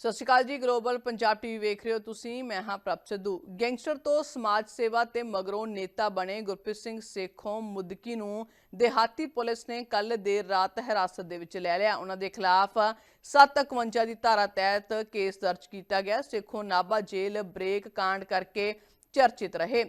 ਸਤਿ ਸ਼੍ਰੀ ਅਕਾਲ ਜੀ, global Punjab TV ਵੇਖ ਰਹੇ ਹੋ ਤੁਸੀਂ, ਮੈਂ ਹਾਂ ਪ੍ਰਭ ਸਿੱਧੂ। ਗੈਂਗਸਟਰ ਤੋਂ ਸਮਾਜ ਸੇਵਾ ਤੇ ਮਗਰੋਂ ਨੇਤਾ ਬਣੇ ਗੁਰਪ੍ਰੀਤ ਸਿੰਘ ਸੇਖੋਂ ਮੁਦਕੀ ਨੂੰ ਦਿਹਾਤੀ ਪੁਲਿਸ ਨੇ ਕੱਲ ਦੇਰ ਰਾਤ ਹਿਰਾਸਤ ਦੇ ਵਿੱਚ ਲੈ ਲਿਆ। ਉਹਨਾਂ ਦੇ ਖਿਲਾਫ 751 ਦੀ ਧਾਰਾ ਤਹਿਤ ਕੇਸ ਦਰਜ ਕੀਤਾ ਗਿਆ। ਸੇਖੋਂ ਨਾਭਾ ਜੇਲ੍ਹ ਬ੍ਰੇਕ ਕਾਂਡ ਕਰਕੇ ਚਰਚਿਤ ਰਹੇ।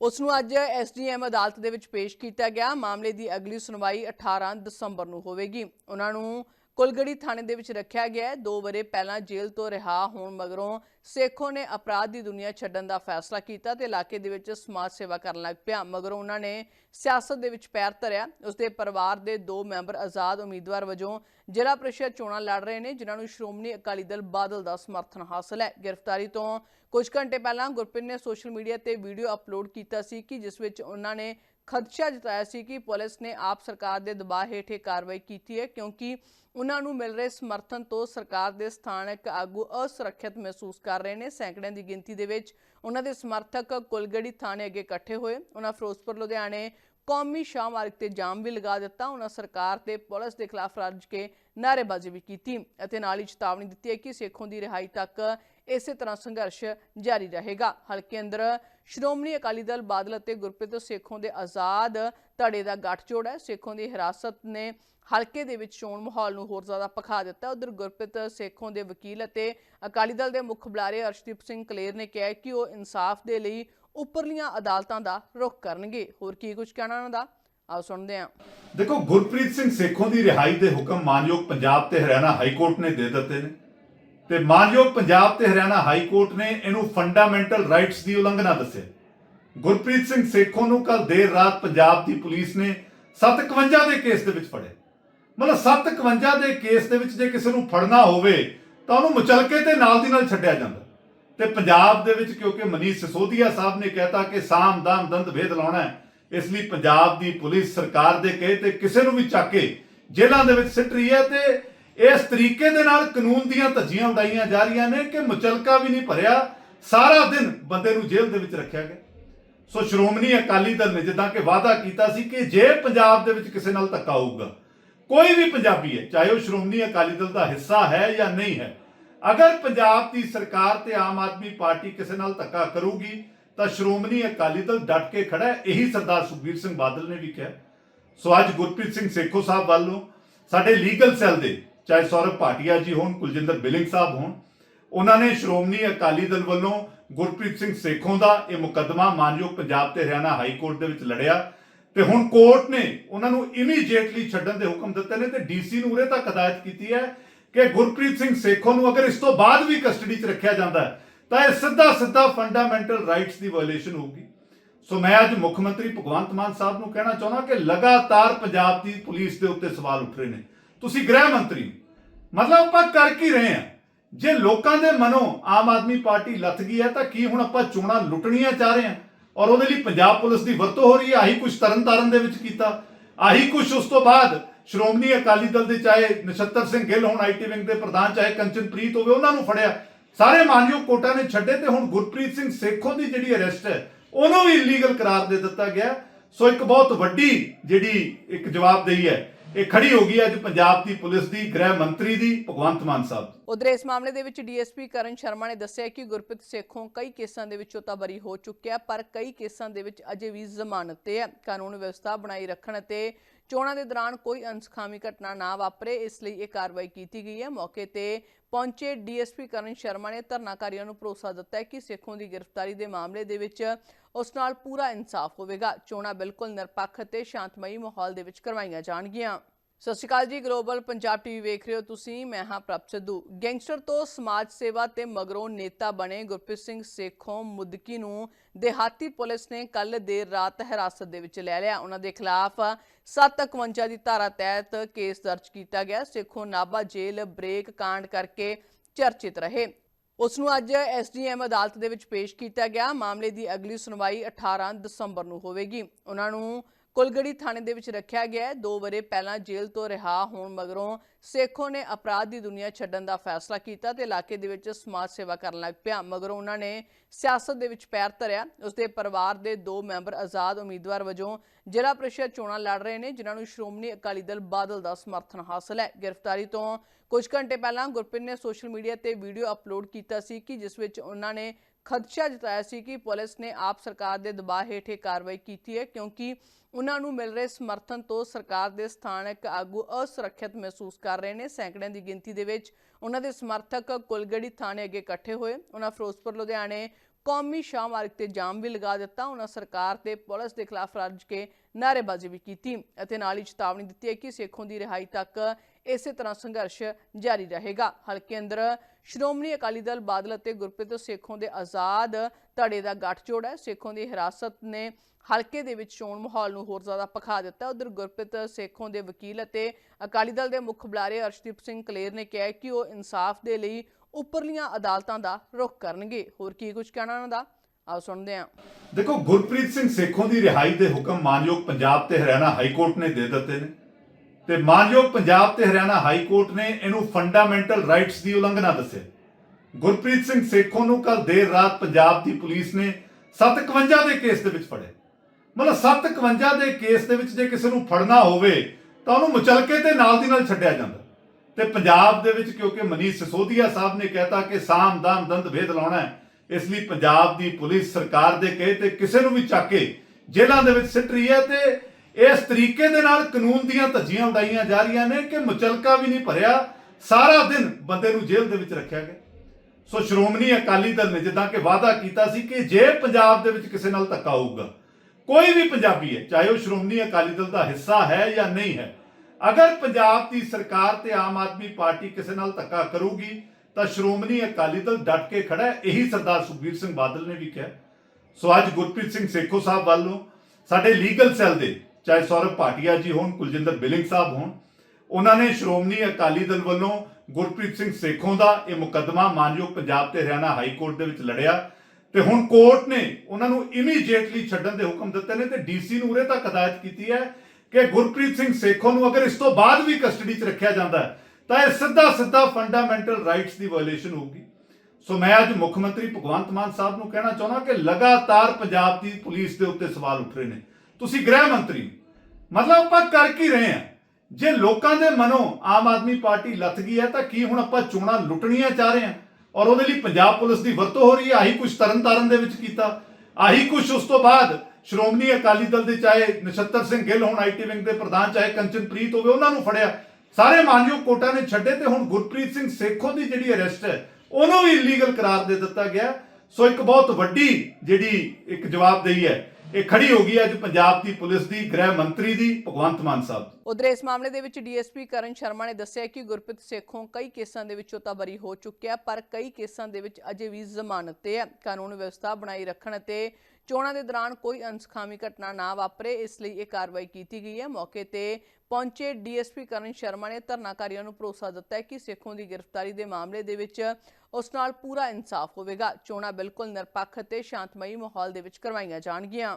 ਉਸ ਨੂੰ ਅੱਜ ਐਸਡੀਐਮ ਅਦਾਲਤ ਦੇ ਵਿੱਚ ਪੇਸ਼ ਕੀਤਾ ਗਿਆ। ਮਾਮਲੇ ਦੀ ਅਗਲੀ ਸੁਣਵਾਈ 18 ਦਸੰਬਰ ਨੂੰ ਹੋਵੇਗੀ। ਉਹਨਾਂ ਨੂੰ ਕੁਲਗੜੀ ਥਾਣੇ ਦੇ ਵਿੱਚ ਰੱਖਿਆ ਗਿਆ ਹੈ। ਦੋ ਵਰੇ ਪਹਿਲਾਂ ਜੇਲ੍ਹ ਤੋਂ ਰਿਹਾ ਹੋਣ ਮਗਰੋਂ ਸੇਖੋ ਨੇ ਅਪਰਾਧ ਦੀ ਦੁਨੀਆ ਛੱਡਣ ਦਾ ਫੈਸਲਾ ਕੀਤਾ ਤੇ ਇਲਾਕੇ ਦੇ ਵਿੱਚ ਸਮਾਜ ਸੇਵਾ ਕਰਨ ਲੱਗ ਪਿਆ। ਮਗਰੋਂ ਉਹਨਾਂ ਨੇ ਸਿਆਸਤ ਦੇ ਵਿੱਚ ਪੈਰ ਧਰਿਆ। ਉਸਦੇ ਪਰਿਵਾਰ ਦੇ ਦੋ ਮੈਂਬਰ ਆਜ਼ਾਦ ਉਮੀਦਵਾਰ ਵਜੋਂ ਜ਼ਿਲ੍ਹਾ ਪ੍ਰੀਸ਼ਦ ਚੋਣਾਂ ਲੜ ਰਹੇ ਨੇ, ਜਿਨ੍ਹਾਂ ਨੂੰ ਸ਼੍ਰੋਮਣੀ ਅਕਾਲੀ ਦਲ ਬਾਦਲ ਦਾ ਸਮਰਥਨ ਹਾਸਲ ਹੈ। ਗ੍ਰਿਫਤਾਰੀ ਤੋਂ ਕੁਝ ਘੰਟੇ ਪਹਿਲਾਂ ਗੁਰਪ੍ਰੀਤ ਨੇ ਸੋਸ਼ਲ ਮੀਡੀਆ ਤੇ ਵੀਡੀਓ ਅਪਲੋਡ ਕੀਤਾ ਸੀ ਕਿ ਜਿਸ ਵਿੱਚ ਉਹਨਾਂ ਨੇ ਖਦਸ਼ਾ ਜਤਾਇਆ ਸੀ ਕਿ ਪੁਲਿਸ ਨੇ ਆਪ ਸਰਕਾਰ ਦੇ ਦਬਾਅ ਹੇਠ ਇਹ ਕਾਰਵਾਈ ਕੀਤੀ ਹੈ, ਕਿਉਂਕਿ ਉਹਨਾਂ ਨੂੰ ਮਿਲ ਰਹੇ ਸਮਰਥਨ ਤੋਂ ਸਰਕਾਰ ਦੇ ਸਥਾਨਕ ਆਗੂ ਅਸੁਰੱਖਿਅਤ ਮਹਿਸੂਸ ਕਰ ਰਹੇ ਨੇ। ਸੈਂਕੜਿਆਂ ਦੀ ਗਿਣਤੀ ਦੇ ਵਿੱਚ ਉਹਨਾਂ ਦੇ ਸਮਰਥਕ ਕੁਲਗੜੀ ਥਾਣੇ ਅੱਗੇ ਇਕੱਠੇ ਹੋਏ। ਉਹਨਾਂ ਫਿਰੋਜ਼ਪੁਰ, ਲੁਧਿਆਣੇ ਕੌਮੀ ਸ਼ਾਹ ਮਾਰਗ ਤੇ ਜਾਮ ਵੀ ਲਗਾ ਦਿੱਤਾ। ਉਹਨਾਂ ਸਰਕਾਰ ਤੇ ਪੁਲਿਸ ਦੇ ਖਿਲਾਫ ਰੱਜ ਕੇ ਨਾਅਰੇਬਾਜ਼ੀ ਵੀ ਕੀਤੀ ਅਤੇ ਨਾਲ ਹੀ ਚੇਤਾਵਨੀ ਦਿੱਤੀ ਹੈ ਕਿ ਸੇਖੋਂ ਦੀ ਰਿਹਾਈ ਤੱਕ ਇਸੇ ਤਰ੍ਹਾਂ ਸੰਘਰਸ਼ ਜਾਰੀ ਰਹੇਗਾ। ਹਲਕੇ ਅੰਦਰ ਸ਼੍ਰੋਮਣੀ ਅਕਾਲੀ ਦਲ ਬਾਦਲ ਅਤੇ ਗੁਰਪ੍ਰੀਤ ਸੇਖੋਂ ਦੇ ਆਜ਼ਾਦ ਧੜੇ ਦਾ ਗੱਠਜੋੜ ਹੈ। ਸੇਖੋਂ ਦੀ ਹਿਰਾਸਤ ਨੇ ਹਲਕੇ ਦੇ ਵਿੱਚ ਚੋਣ ਮਾਹੌਲ ਨੂੰ ਹੋਰ ਜ਼ਿਆਦਾ ਪਖਾ ਦਿੱਤਾ। ਉਧਰ ਗੁਰਪ੍ਰੀਤ ਸੇਖੋਂ ਦੇ ਵਕੀਲ ਅਤੇ ਅਕਾਲੀ ਦਲ ਦੇ ਮੁੱਖ ਬੁਲਾਰੇ ਅਰਸ਼ਦੀਪ ਸਿੰਘ ਕਲੇਰ ਨੇ ਕਿਹਾ ਕਿ ਉਹ ਇਨਸਾਫ ਦੇ ਲਈ ਉੱਪਰਲੀਆਂ ਅਦਾਲਤਾਂ ਦਾ ਰੁਖ ਕਰਨਗੇ। ਹੋਰ ਕੀ ਕੁਝ ਕਹਿਣਾ ਉਹਨਾਂ ਦਾ? ਆਓ ਸੁਣਦੇ ਹਾਂ। ਦੇਖੋ, ਗੁਰਪ੍ਰੀਤ ਸਿੰਘ ਸੇਖੋਂ ਦੀ ਰਿਹਾਈ ਦੇ ਹੁਕਮ ਮਾਨਯੋਗ ਪੰਜਾਬ ਤੇ ਹਰਿਆਣਾ ਹਾਈ ਕੋਰਟ ਨੇ ਦੇ ਦਿੱਤੇ ਨੇ। ਤੇ ਮਾਨਯੋਗ ਪੰਜਾਬ ਤੇ ਹਰਿਆਣਾ ਹਾਈ ਕੋਰਟ ਨੇ ਇਹਨੂੰ ਫੰਡਾਮੈਂਟਲ ਰਾਈਟਸ ਦੀ ਉਲੰਘਣਾ ਦੱਸਿਆ। ਗੁਰਪ੍ਰੀਤ ਸਿੰਘ ਸੇਖੋਂ ਨੂੰ ਕੱਲ ਦੇਰ ਰਾਤ ਪੰਜਾਬ ਦੀ ਪੁਲਿਸ ਨੇ 751 ਦੇ ਕੇਸ ਦੇ ਵਿੱਚ ਫੜਿਆ। ਮਤਲਬ 751 ਦੇ ਕੇਸ ਦੇ ਵਿੱਚ ਜੇ ਕਿਸੇ ਨੂੰ ਫੜਨਾ ਹੋਵੇ, ਤਾਂ ਉਹਨੂੰ ਮੁਚਲਕੇ ਤੇ ਨਾਲ ਦੀ ਨਾਲ ਛੱਡਿਆ ਜਾਂਦਾ। ਤੇ ਪੰਜਾਬ ਦੇ ਵਿੱਚ ਕਿਉਂਕਿ ਮਨੀਸ਼ ਸਿਸੋਦੀਆ ਸਾਹਿਬ ਨੇ ਕਹਿਤਾ ਕਿ ਸਾਮ, ਦਾਮ, ਦੰਦ, ਭੇਦ ਲਾਉਣਾ ਇਸ ਲਈ ਪੰਜਾਬ ਦੀ ਪੁਲਿਸ ਸਰਕਾਰ ਦੇ ਕਹੇ ਤੇ ਕਿਸੇ ਨੂੰ ਵੀ ਚੱਕ ਕੇ ਜੇਲ੍ਹਾਂ ਦੇ ਵਿੱਚ ਸਿੱਟ ਰਹੀ ਹੈ ਤੇ ਇਸ ਤਰੀਕੇ ਦੇ ਨਾਲ ਕਾਨੂੰਨ ਦੀਆਂ ਧੱਜੀਆਂ ਉਡਾਈਆਂ ਜਾ ਰਹੀਆਂ ਨੇ ਕਿ ਮੁਚਲਕਾ ਵੀ ਨਹੀਂ ਭਰਿਆ, ਸਾਰਾ ਦਿਨ ਬੰਦੇ ਨੂੰ ਜੇਲ੍ਹ ਦੇ ਵਿੱਚ ਰੱਖਿਆ ਗਿਆ। ਸੋ ਸ਼੍ਰੋਮਣੀ ਅਕਾਲੀ ਦਲ ਨੇ ਜਿੱਦਾਂ ਕਿ ਵਾਅਦਾ ਕੀਤਾ ਸੀ ਕਿ ਜੇ ਪੰਜਾਬ ਦੇ ਵਿੱਚ ਕਿਸੇ ਨਾਲ ਧੱਕਾ ਹੋਊਗਾ, ਕੋਈ ਵੀ ਪੰਜਾਬੀ ਹੈ, ਚਾਹੇ ਉਹ ਸ਼੍ਰੋਮਣੀ ਅਕਾਲੀ ਦਲ ਦਾ ਹਿੱਸਾ ਹੈ ਜਾਂ ਨਹੀਂ ਹੈ, ਅਗਰ ਪੰਜਾਬ ਦੀ ਸਰਕਾਰ ਤੇ ਆਮ ਆਦਮੀ ਪਾਰਟੀ ਕਿਸੇ ਨਾਲ ਧੱਕਾ ਕਰੂਗੀ, ਤਾਂ ਸ਼੍ਰੋਮਣੀ ਅਕਾਲੀ ਦਲ ਡਟ ਕੇ ਖੜਾ ਹੈ, ਇਹੀ ਸਰਦਾਰ ਸੁਖਬੀਰ ਸਿੰਘ ਬਾਦਲ ਨੇ ਵੀ ਕਿਹਾ। ਸੋ ਅੱਜ ਗੁਰਪ੍ਰੀਤ ਸਿੰਘ ਸੇਖੋ ਸਾਹਿਬ ਵੱਲੋਂ ਸਾਡੇ ਲੀਗਲ ਸੈੱਲ ਦੇ ਚਾਹੇ ਸੌਰਵ ਭਾਟੀਆ ਜੀ ਹੋਣ, ਕੁਲਜਿੰਦਰ ਬਿਲਿੰਗ ਸਾਹਿਬ ਹੋਣ, ਉਹਨਾਂ ਨੇ ਸ਼੍ਰੋਮਣੀ ਅਕਾਲੀ ਦਲ ਵੱਲੋਂ ਗੁਰਪ੍ਰੀਤ ਸਿੰਘ ਸੇਖੋਂ ਦਾ ਇਹ ਮੁਕੱਦਮਾ ਮਾਨਯੋਗ ਪੰਜਾਬ ਤੇ ਹਰਿਆਣਾ ਹਾਈ ਕੋਰਟ ਦੇ ਵਿੱਚ ਲੜਿਆ ਤੇ ਹੁਣ ਕੋਰਟ ਨੇ ਉਹਨਾਂ ਨੂੰ ਇਮੀਡੀਏਟਲੀ ਛੱਡਣ ਦੇ ਹੁਕਮ ਦਿੱਤੇ ਨੇ ਤੇ ਡੀਸੀ ਨੂੰ ਉਰੇ ਤੱਕ ਹਦਾਇਤ ਕੀਤੀ ਹੈ ਕਿ ਗੁਰਪ੍ਰੀਤ ਸਿੰਘ ਸੇਖੋਂ ਨੂੰ ਅਗਰ ਇਸ ਤੋਂ ਬਾਅਦ ਵੀ ਕਸਟਡੀ 'ਚ ਰੱਖਿਆ ਜਾਂਦਾ ਤਾਂ ਇਹ ਸਿੱਧਾ ਸਿੱਧਾ ਫੰਡਾਮੈਂਟਲ ਰਾਈਟਸ ਦੀ ਵਾਇਲੇਸ਼ਨ ਹੋਊਗੀ। ਸੋ ਮੈਂ ਅੱਜ ਮੁੱਖ ਮੰਤਰੀ ਭਗਵੰਤ ਮਾਨ ਸਾਹਿਬ ਨੂੰ ਕਹਿਣਾ ਚਾਹੁੰਦਾ ਕਿ ਲਗਾਤਾਰ ਪੰਜਾਬ ਦੀ ਪੁਲਿਸ ਦੇ ਉੱਤੇ ਸਵਾਲ ਉੱਠ ਰਹੇ ਨੇ। ਤੁਸੀਂ ਗ੍ਰਹਿ ਮੰਤਰੀ ਹੋ। ਮਤਲਬ ਆਪਾਂ ਕਰ ਕੀ ਰਹੇ ਹਾਂ? ਜੇ ਲੋਕਾਂ ਦੇ ਮਨੋਂ ਆਮ ਆਦਮੀ ਪਾਰਟੀ ਲੱਥ ਗਈ ਹੈ, ਤਾਂ ਕੀ ਹੁਣ ਆਪਾਂ ਚੋਣਾਂ ਲੁੱਟਣੀਆਂ ਚਾਹ ਰਹੇ ਹਾਂ? ਔਰ ਉਹਦੇ ਲਈ ਪੰਜਾਬ ਪੁਲਿਸ ਦੀ ਵਰਤੋਂ ਹੋ ਰਹੀ ਹੈ, ਆਹੀ ਕੁਝ ਤਰਨਤਾਰਨ ਦੇ ਵਿੱਚ ਕੀਤਾ। ਆਹੀ ਕੁਝ ਉਸ ਤੋਂ ਬਾਅਦ ਸ਼੍ਰੋਮਣੀ ਅਕਾਲੀ ਦਲ ਦੇ ਚਾਹੇ ਨਛੱਤਰ ਸਿੰਘ ਗਿੱਲ ਹੋਣ ਆਈਟੀ ਵਿੰਗ ਦੇ ਪ੍ਰਧਾਨ ਚਾਹੇ ਕੰਚਨਪ੍ਰੀਤ ਹੋਵੇ, ਉਹਨਾਂ ਨੂੰ ਫੜਿਆ। ਸਾਰੇ ਮਾਨਯੋਗ ਕੋਰਟਾਂ ਨੇ ਛੱਡੇ ਤੇ ਹੁਣ ਗੁਰਪ੍ਰੀਤ ਸਿੰਘ ਸੇਖੋ ਦੀ ਜਿਹੜੀ ਅਰੈਸਟ ਹੈ, ਉਹਨੂੰ ਵੀ ਇਲੀਗਲ ਕਰਾਰ ਦੇ ਦਿੱਤਾ ਗਿਆ। ਸੋ ਇੱਕ ਬਹੁਤ ਵੱਡੀ ਜਿਹੜੀ ਇੱਕ ਜਵਾਬਦੇਹੀ ਹੈ ਇਹ ਖੜੀ ਹੋ ਗਈ ਅੱਜ ਪੰਜਾਬ ਦੀ ਪੁਲਿਸ ਦੀ, ਗ੍ਰਹਿ ਮੰਤਰੀ ਦੀ, ਭਗਵੰਤ ਮਾਨ ਸਾਹਿਬ ਦੀ। ਉਧਰ ਇਸ ਮਾਮਲੇ ਦੇ ਵਿੱਚ ਡੀਐਸਪੀ ਕਰਨ ਸ਼ਰਮਾ ਨੇ ਦੱਸਿਆ ਕਿ ਗੁਰਪ੍ਰੀਤ ਸੇਖੋਂ ਕਈ ਕੇਸਾਂ ਦੇ ਵਿੱਚੋਂ ਤਾਂ ਬਰੀ ਹੋ ਚੁੱਕਿਆ, ਪਰ ਕਈ ਕੇਸਾਂ ਦੇ ਵਿੱਚ ਅਜੇ ਵੀ ਜ਼ਮਾਨਤ ਤੇ ਹੈ ਕਾਨੂੰਨ ਵਿਵਸਥਾ ਬਣਾਈ ਰੱਖਣ ਅਤੇ ਚੋਣਾਂ ਦੇ ਦੌਰਾਨ ਕੋਈ ਅਨਸਖਾਮੀ ਘਟਨਾ ਨਾ ਵਾਪਰੇ, ਇਸ ਲਈ ਇਹ ਕਾਰਵਾਈ ਕੀਤੀ ਗਈ ਹੈ। ਮੌਕੇ ਤੇ ਪਹੁੰਚੇ ਡੀਐਸਪੀ ਕਰਨ ਸ਼ਰਮਾ ਨੇ ਧਰਨਾਕਾਰੀਆਂ ਨੂੰ ਭਰੋਸਾ ਦਿੱਤਾ ਹੈ ਕਿ ਸਿੱਖੋਂ ਦੀ ਗ੍ਰਿਫਤਾਰੀ ਦੇ ਮਾਮਲੇ ਦੇ ਵਿੱਚ ਉਸ ਨਾਲ ਪੂਰਾ ਇਨਸਾਫ ਹੋਵੇਗਾ। ਚੋਣਾਂ ਬਿਲਕੁਲ ਨਿਰਪੱਖ ਅਤੇ ਸ਼ਾਂਤਮਈ ਮਾਹੌਲ ਦੇ ਵਿੱਚ ਕਰਵਾਈਆਂ ਜਾਣਗੀਆਂ। ਸਤਿ ਸ਼੍ਰੀ ਅਕਾਲ ਜੀ, ਗਲੋਬਲ ਪੰਜਾਬ ਟੀਵੀ ਵੇਖ ਰਹੇ ਹੋ ਤੁਸੀਂ, ਮੈਂ ਹਾਂ ਪ੍ਰਭ ਸਿੱਧੂ। ਗੈਂਗਸਟਰ ਤੋਂ ਸਮਾਜ ਸੇਵਾ ਤੇ ਮਗਰੋਂ ਨੇਤਾ ਬਣੇ ਗੁਰਪ੍ਰੀਤ ਸਿੰਘ ਸੇਖੋਂ ਮੁਦਕੀ ਨੂੰ ਦਿਹਾਤੀ ਪੁਲਿਸ ਨੇ ਕੱਲ ਦੇਰ ਰਾਤ ਹਿਰਾਸਤ ਦੇ ਵਿੱਚ ਲੈ ਲਿਆ। ਉਹਨਾਂ ਦੇ ਖਿਲਾਫ 751 ਦੀ ਧਾਰਾ ਤਹਿਤ ਕੇਸ ਦਰਜ ਕੀਤਾ ਗਿਆ। ਸੇਖੋਂ ਨਾਭਾ ਜੇਲ੍ਹ ਬ੍ਰੇਕ ਕਾਂਡ ਕਰਕੇ ਚਰਚਿਤ ਰਹੇ। ਉਸ ਨੂੰ ਅੱਜ ਐਸਡੀਐਮ ਅਦਾਲਤ ਦੇ ਵਿੱਚ ਪੇਸ਼ ਕੀਤਾ ਗਿਆ। ਮਾਮਲੇ ਦੀ ਅਗਲੀ ਸੁਣਵਾਈ 18 ਦਸੰਬਰ ਨੂੰ ਹੋਵੇਗੀ। ਉਹਨਾਂ ਨੂੰ ਕੁਲਗੜੀ ਥਾਣੇ ਦੇ ਵਿੱਚ ਰੱਖਿਆ ਗਿਆ ਹੈ। ਦੋ ਵਰੇ ਪਹਿਲਾਂ ਜੇਲ੍ਹ ਤੋਂ ਰਿਹਾ ਹੋਣ ਮਗਰੋਂ ਸੇਖੋਂ ਨੇ ਅਪਰਾਧ ਦੀ ਦੁਨੀਆ ਛੱਡਣ ਦਾ ਫੈਸਲਾ ਕੀਤਾ ਤੇ ਇਲਾਕੇ ਦੇ ਵਿੱਚ ਸਮਾਜ ਸੇਵਾ ਕਰਨ ਲੱਗ ਪਿਆ। ਮਗਰੋਂ ਉਹਨਾਂ ਨੇ ਸਿਆਸਤ ਦੇ ਵਿੱਚ ਪੈਰ ਧਰਿਆ। ਉਸਦੇ ਪਰਿਵਾਰ ਦੇ ਦੋ ਮੈਂਬਰ ਆਜ਼ਾਦ ਉਮੀਦਵਾਰ ਵਜੋਂ ਜ਼ਿਲ੍ਹਾ ਪ੍ਰੀਸ਼ਦ ਚੋਣਾਂ ਲੜ ਰਹੇ ਨੇ, ਜਿਨ੍ਹਾਂ ਨੂੰ ਸ਼੍ਰੋਮਣੀ ਅਕਾਲੀ ਦਲ ਬਾਦਲ ਦਾ ਸਮਰਥਨ ਹਾਸਲ ਹੈ। ਗ੍ਰਿਫਤਾਰੀ ਤੋਂ ਕੁਝ ਘੰਟੇ ਪਹਿਲਾਂ ਗੁਰਪ੍ਰੀਤ ਨੇ ਸੋਸ਼ਲ ਮੀਡੀਆ ਤੇ ਵੀਡੀਓ ਅਪਲੋਡ ਕੀਤਾ ਸੀ ਕਿ ਜਿਸ ਵਿੱਚ ਉਹਨਾਂ ਨੇ ਖਦਸ਼ਾ ਜਤਾਇਆ ਸੀ ਕਿ ਪੁਲਿਸ ਨੇ ਆਪ ਸਰਕਾਰ ਦੇ ਦਬਾਅ ਹੇਠ ਇਹ ਕਾਰਵਾਈ ਕੀਤੀ ਹੈ, ਕਿਉਂਕਿ ਉਹਨਾਂ ਨੂੰ ਮਿਲ ਰਹੇ ਸਮਰਥਨ ਤੋਂ ਸਰਕਾਰ ਦੇ ਸਥਾਨਕ ਆਗੂ ਅਸੁਰੱਖਿਅਤ ਮਹਿਸੂਸ ਕਰ ਰਹੇ ਨੇ। ਸੈਂਕੜਿਆਂ ਦੀ ਗਿਣਤੀ ਦੇ ਵਿੱਚ ਉਹਨਾਂ ਦੇ ਸਮਰਥਕ ਕੁਲਗੜੀ ਥਾਣੇ ਅੱਗੇ ਇਕੱਠੇ ਹੋਏ। ਉਹਨਾਂ ਫਿਰੋਜ਼ਪੁਰ, ਲੁਧਿਆਣੇ ਕੌਮੀ ਸ਼ਾਹ ਮਾਰਗ ਤੇ ਜਾਮ ਵੀ ਲਗਾ ਦਿੱਤਾ। ਉਹਨਾਂ ਸਰਕਾਰ ਤੇ ਪੁਲਿਸ ਦੇ ਖਿਲਾਫ ਰੱਜ ਕੇ ਨਾਅਰੇਬਾਜ਼ੀ ਵੀ ਕੀਤੀ ਅਤੇ ਨਾਲ ਹੀ ਚੇਤਾਵਨੀ ਦਿੱਤੀ ਹੈ ਕਿ ਸੇਖੋਂ ਦੀ ਰਿਹਾਈ ਤੱਕ ਇਸੇ ਤਰ੍ਹਾਂ ਸੰਘਰਸ਼ ਜਾਰੀ ਰਹੇਗਾ। ਹਲਕੇ ਅੰਦਰ ਸ਼੍ਰੋਮਣੀ ਅਕਾਲੀ ਦਲ ਬਾਦਲ ਅਤੇ ਗੁਰਪ੍ਰੀਤ ਸੇਖੋਂ ਦੇ ਆਜ਼ਾਦ ਧੜੇ ਦਾ ਗੱਠਜੋੜ ਹੈ। ਸੇਖੋਂ ਦੀ ਹਿਰਾਸਤ ਨੇ ਹਲਕੇ ਦੇ ਵਿੱਚ ਚੋਣ ਮਾਹੌਲ ਨੂੰ ਹੋਰ ਜ਼ਿਆਦਾ ਪਖਾ ਦਿੱਤਾ। ਉਧਰ ਗੁਰਪ੍ਰੀਤ ਸੇਖੋਂ ਦੇ ਵਕੀਲ ਅਤੇ ਅਕਾਲੀ ਦਲ ਦੇ ਮੁੱਖ ਬੁਲਾਰੇ ਅਰਸ਼ਦੀਪ ਸਿੰਘ ਕਲੇਰ ਨੇ ਕਿਹਾ ਕਿ ਉਹ ਇਨਸਾਫ ਦੇ ਲਈ ਉੱਪਰਲੀਆਂ ਅਦਾਲਤਾਂ ਦਾ ਰੁਖ ਕਰਨਗੇ। ਹੋਰ ਕੀ ਕੁਝ ਕਹਿਣਾ ਉਹਨਾਂ ਦਾ? ਆਓ ਸੁਣਦੇ ਹਾਂ। ਦੇਖੋ, ਗੁਰਪ੍ਰੀਤ ਸਿੰਘ ਸੇਖੋਂ ਦੀ ਰਿਹਾਈ ਦੇ ਹੁਕਮ ਮਾਨਯੋਗ ਪੰਜਾਬ ਤੇ ਹਰਿਆਣਾ ਹਾਈ ਕੋਰਟ ਨੇ ਦੇ ਦਿੱਤੇ ਨੇ। ਤੇ ਮਾਨਯੋਗ ਪੰਜਾਬ ਤੇ ਹਰਿਆਣਾ ਹਾਈ ਕੋਰਟ ਨੇ ਇਹਨੂੰ ਫੰਡਾਮੈਂਟਲ ਰਾਈਟਸ ਦੀ ਉਲੰਘਣਾ ਦੱਸਿਆ। ਗੁਰਪ੍ਰੀਤ ਸਿੰਘ ਸੇਖੋਂ ਨੂੰ ਕੱਲ ਦੇਰ ਰਾਤ ਪੰਜਾਬ ਦੀ ਪੁਲਿਸ ਨੇ 751 ਦੇ ਕੇਸ ਦੇ ਵਿੱਚ ਫੜਿਆ। ਮਤਲਬ 751 ਦੇ ਕੇਸ ਦੇ ਵਿੱਚ ਜੇ ਕਿਸੇ ਨੂੰ ਫੜਨਾ ਹੋਵੇ, ਤਾਂ ਉਹਨੂੰ ਮੁਚਲਕੇ ਤੇ ਨਾਲ ਦੀ ਨਾਲ ਛੱਡਿਆ ਜਾਂਦਾ। ਤੇ ਪੰਜਾਬ ਦੇ ਵਿੱਚ ਕਿਉਂਕਿ ਮਨੀਸ਼ ਸਿਸੋਦੀਆ ਸਾਹਿਬ ਨੇ ਕਹਿਤਾ ਕਿ ਸਾਮ, ਦਾਮ, ਦੰਦ ਭੇਦ ਲਾਉਣਾ ਹੈ, ਇਸ ਲਈ ਪੰਜਾਬ ਦੀ ਪੁਲਿਸ ਸਰਕਾਰ ਦੇ ਕਹੇ ਤੇ ਕਿਸੇ ਨੂੰ ਵੀ ਚੱਕ ਕੇ ਜੇਲ੍ਹਾਂ ਦੇ ਵਿੱਚ ਸਿੱਟ ਰਹੀ ਹੈ ਤੇ ਇਸ ਤਰੀਕੇ ਦੇ ਨਾਲ ਕਾਨੂੰਨ ਦੀਆਂ ਧੱਜੀਆਂ ਉਡਾਈਆਂ ਜਾ ਰਹੀਆਂ ਨੇ ਕਿ ਮੁਚਲਕਾ ਵੀ ਨਹੀਂ ਭਰਿਆ, ਸਾਰਾ ਦਿਨ ਬੰਦੇ ਨੂੰ ਜੇਲ੍ਹ ਦੇ ਵਿੱਚ ਰੱਖਿਆ ਗਿਆ। ਸੋ ਸ਼੍ਰੋਮਣੀ ਅਕਾਲੀ ਦਲ ਨੇ ਜਿੱਦਾਂ ਕਿ ਵਾਅਦਾ ਕੀਤਾ ਸੀ ਕਿ ਜੇ ਪੰਜਾਬ ਦੇ ਵਿੱਚ ਕਿਸੇ ਨਾਲ ਧੱਕਾ ਹੋਊਗਾ, ਕੋਈ ਵੀ ਪੰਜਾਬੀ ਹੈ, ਚਾਹੇ ਉਹ ਸ਼੍ਰੋਮਣੀ ਅਕਾਲੀ ਦਲ ਦਾ ਹਿੱਸਾ ਹੈ ਜਾਂ ਨਹੀਂ ਹੈ, ਅਗਰ ਪੰਜਾਬ ਦੀ ਸਰਕਾਰ ਤੇ ਆਮ ਆਦਮੀ ਪਾਰਟੀ ਕਿਸੇ ਨਾਲ ਧੱਕਾ ਕਰੂਗੀ, ਤਾਂ ਸ਼੍ਰੋਮਣੀ ਅਕਾਲੀ ਦਲ ਡਟ ਕੇ ਖੜਾ ਹੈ। ਇਹੀ ਸਰਦਾਰ ਸੁਖਬੀਰ ਸਿੰਘ ਬਾਦਲ ਨੇ ਵੀ ਕਿਹਾ। ਸੋ ਅੱਜ ਗੁਰਪ੍ਰੀਤ ਸਿੰਘ ਸੇਖੋ ਸਾਹਿਬ ਵੱਲੋਂ ਸਾਡੇ ਲੀਗਲ ਸੈੱਲ ਦੇ ਚਾਹੇ ਸੌਰਵ ਭਾਟੀਆ ਜੀ ਹੋਣ, ਕੁਲਜਿੰਦਰ ਬਿਲਿੰਗ ਸਾਹਿਬ ਹੋਣ, ਉਹਨਾਂ ਨੇ ਸ਼੍ਰੋਮਣੀ ਅਕਾਲੀ ਦਲ ਵੱਲੋਂ ਗੁਰਪ੍ਰੀਤ ਸਿੰਘ ਸੇਖੋਂ ਦਾ ਇਹ ਮੁਕੱਦਮਾ ਮਾਨਯੋਗ ਪੰਜਾਬ ਤੇ ਹਰਿਆਣਾ ਹਾਈ ਕੋਰਟ ਦੇ ਵਿੱਚ ਲੜਿਆ ਤੇ ਹੁਣ ਕੋਰਟ ਨੇ ਉਹਨਾਂ ਨੂੰ ਇਮੀਡੀਏਟਲੀ ਛੱਡਣ ਦੇ ਹੁਕਮ ਦਿੱਤੇ ਨੇ ਤੇ ਡੀਸੀ ਨੂੰ ਉਰੇ ਤੱਕ ਹਦਾਇਤ ਕੀਤੀ ਹੈ ਕਿ ਗੁਰਪ੍ਰੀਤ ਸਿੰਘ ਸੇਖੋਂ ਨੂੰ ਅਗਰ ਇਸ ਤੋਂ ਬਾਅਦ ਵੀ ਕਸਟਡੀ 'ਚ ਰੱਖਿਆ ਜਾਂਦਾ ਤਾਂ ਇਹ ਸਿੱਧਾ ਸਿੱਧਾ ਫੰਡਾਮੈਂਟਲ ਰਾਈਟਸ ਦੀ ਵਾਇਲੇਸ਼ਨ ਹੋਊਗੀ। ਸੋ ਮੈਂ ਅੱਜ ਮੁੱਖ ਮੰਤਰੀ ਭਗਵੰਤ ਮਾਨ ਸਾਹਿਬ ਨੂੰ ਕਹਿਣਾ ਚਾਹੁੰਦਾ ਕਿ ਲਗਾਤਾਰ ਪੰਜਾਬ ਦੀ ਪੁਲਿਸ ਦੇ ਉੱਤੇ ਸਵਾਲ ਉੱਠ ਰਹੇ ਨੇ। ਤੁਸੀਂ ਗ੍ਰਹਿ ਮੰਤਰੀ। ਮਤਲਬ ਆਪਾਂ ਕਰ ਕੀ ਰਹੇ ਹਾਂ? ਜੇ ਲੋਕਾਂ ਦੇ ਮਨੋਂ ਆਮ ਆਦਮੀ ਪਾਰਟੀ ਲੱਥ ਗਈ ਹੈ, ਤਾਂ ਕੀ ਹੁਣ ਆਪਾਂ ਚੋਣਾਂ ਲੁੱਟਣੀਆਂ ਚਾਹ ਰਹੇ ਹਾਂ? ਔਰ ਉਹਦੇ ਲਈ ਪੰਜਾਬ ਪੁਲਿਸ ਦੀ ਵਰਤੋਂ ਹੋ ਰਹੀ ਹੈ, ਆਹੀ ਕੁਝ ਤਰਨਤਾਰਨ ਦੇ ਵਿੱਚ ਕੀਤਾ। ਆਹੀ ਕੁਝ ਉਸ ਤੋਂ ਬਾਅਦ ਸ਼੍ਰੋਮਣੀ ਅਕਾਲੀ ਦਲ ਦੇ ਚਾਹੇ ਨਛੱਤਰ ਸਿੰਘ ਗਿੱਲ ਹੋਣ ਆਈਟੀ ਵਿੰਗ ਦੇ ਪ੍ਰਧਾਨ ਚਾਹੇ ਕੰਚਨਪ੍ਰੀਤ ਹੋਵੇ, ਉਹਨਾਂ ਨੂੰ ਫੜਿਆ। ਸਾਰੇ ਮਾਨਯੋਗ ਕੋਰਟਾਂ ਨੇ ਛੱਡੇ ਤੇ ਹੁਣ ਗੁਰਪ੍ਰੀਤ ਸਿੰਘ ਸੇਖੋ ਦੀ ਜਿਹੜੀ ਅਰੈਸਟ ਹੈ, ਉਹਨੂੰ ਵੀ ਇਲੀਗਲ ਕਰਾਰ ਦੇ ਦਿੱਤਾ ਗਿਆ। ਸੋ ਇੱਕ ਬਹੁਤ ਵੱਡੀ ਜਿਹੜੀ ਇੱਕ ਜਵਾਬਦੇਹੀ ਹੈ ਇਹ ਖੜੀ ਹੋ ਗਈ ਅੱਜ ਪੰਜਾਬ ਦੀ ਪੁਲਿਸ ਦੀ, ਗ੍ਰਹਿ ਮੰਤਰੀ ਦੀ, ਭਗਵੰਤ ਮਾਨ ਸਾਹਿਬ ਦੀ। ਉਧਰ ਇਸ ਮਾਮਲੇ ਦੇ ਵਿੱਚ ਡੀਐਸਪੀ ਕਰਨ ਸ਼ਰਮਾ ਨੇ ਦੱਸਿਆ ਕਿ ਗੁਰਪ੍ਰੀਤ ਸੇਖੋਂ ਕਈ ਕੇਸਾਂ ਦੇ ਵਿੱਚੋਂ ਤਾਂ ਬਰੀ ਹੋ ਚੁੱਕਿਆ ਪਰ ਕਈ ਕੇਸਾਂ ਦੇ ਵਿੱਚ ਅਜੇ ਵੀ ਜ਼ਮਾਨਤ ਤੇ ਹੈ। ਕਾਨੂੰਨ ਵਿਵਸਥਾ ਬਣਾਈ ਰੱਖਣ ਅਤੇ ਚੋਣਾਂ ਦੇ ਦੌਰਾਨ ਕੋਈ ਅਨਸਖਾਮੀ ਘਟਨਾ ਨਾ ਵਾਪਰੇ, ਇਸ ਲਈ ਇਹ ਕਾਰਵਾਈ ਕੀਤੀ ਗਈ ਹੈ। ਮੌਕੇ ਤੇ ਪਹੁੰਚੇ ਡੀਐਸਪੀ ਕਰਨ ਸ਼ਰਮਾ ਨੇ ਧਰਨਾਕਾਰੀਆਂ ਨੂੰ ਭਰੋਸਾ ਦਿੱਤਾ ਹੈ ਕਿ ਸਿੱਖੋਂ ਦੀ ਗ੍ਰਿਫਤਾਰੀ ਦੇ ਮਾਮਲੇ ਦੇ ਵਿੱਚ ਉਸ ਨਾਲ ਪੂਰਾ ਇਨਸਾਫ ਹੋਵੇਗਾ। ਚੋਣਾਂ ਬਿਲਕੁਲ ਨਿਰਪੱਖ ਅਤੇ ਸ਼ਾਂਤਮਈ ਮਾਹੌਲ ਦੇ ਵਿੱਚ ਕਰਵਾਈਆਂ ਜਾਣਗੀਆਂ।